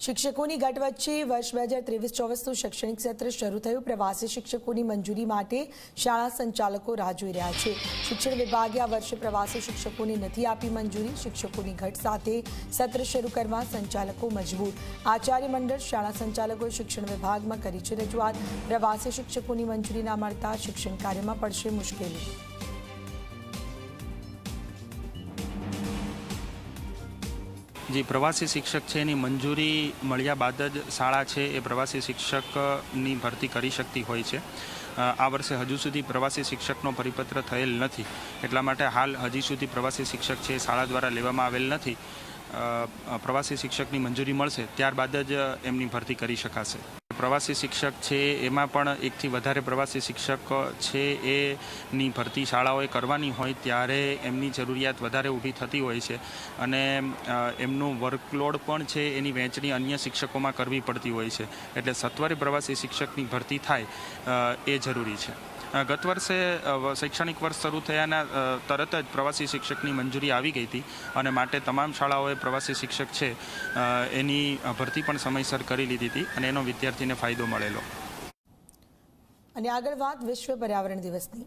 શિક્ષકોની ઘટ વચ્ચે વર્ષ બે હજાર ત્રેવીસ ચોવીસનું શૈક્ષણિક સત્ર શરૂ થયું. પ્રવાસી શિક્ષકોની મંજૂરી માટે શાળા સંચાલકો રાહ જોઈ રહ્યા છે. શિક્ષણ વિભાગે આ વર્ષે પ્રવાસી શિક્ષકોને નથી આપી મંજૂરી. શિક્ષકોની ઘટ સાથે સત્ર શરૂ કરવા સંચાલકો મજબૂર. આચાર્ય મંડળ શાળા સંચાલકોએ શિક્ષણ વિભાગમાં કરી છે રજૂઆત. પ્રવાસી શિક્ષકોની મંજૂરી ના મળતા શિક્ષણ કાર્યમાં પડશે મુશ્કેલી. જે પ્રવાસી શિક્ષક છે એની મંજૂરી મળ્યા બાદ જ શાળા છે એ પ્રવાસી શિક્ષકની ભરતી કરી શકતી હોય છે. આ વર્ષે હજુ સુધી પ્રવાસી શિક્ષકનો પરિપત્ર થયેલ નથી. એટલા માટે હાલ હજી સુધી પ્રવાસી શિક્ષક છે શાળા દ્વારા લેવામાં આવેલ નથી. પ્રવાસી શિક્ષકની મંજૂરી મળશે, ત્યારબાદ જ એમની ભરતી કરી શકાશે. પ્રવાસી શિક્ષક છે, એમાં પણ એકથી વધારે પ્રવાસી શિક્ષક છે એની ભરતી શાળાઓએ કરવાની હોય ત્યારે એમની જરૂરિયાત વધારે ઊભી થતી હોય છે. અને એમનું વર્કલોડ પણ છે, એની વહેંચણી અન્ય શિક્ષકોમાં કરવી પડતી હોય છે. એટલે સત્વરે પ્રવાસી શિક્ષકની ભરતી થાય એ જરૂરી છે. ગત વર્ષે શૈક્ષણિક વર્ષ શરૂ થયાના તરત જ પ્રવાસી શિક્ષકની મંજૂરી આવી ગઈ હતી. અને માટે તમામ શાળાઓએ પ્રવાસી શિક્ષક છે એની ભરતી પણ સમયસર કરી લીધી હતી અને એનો વિદ્યાર્થીને ફાયદો મળેલો. અને આગળ વાત વિશ્વ પર્યાવરણ દિવસની.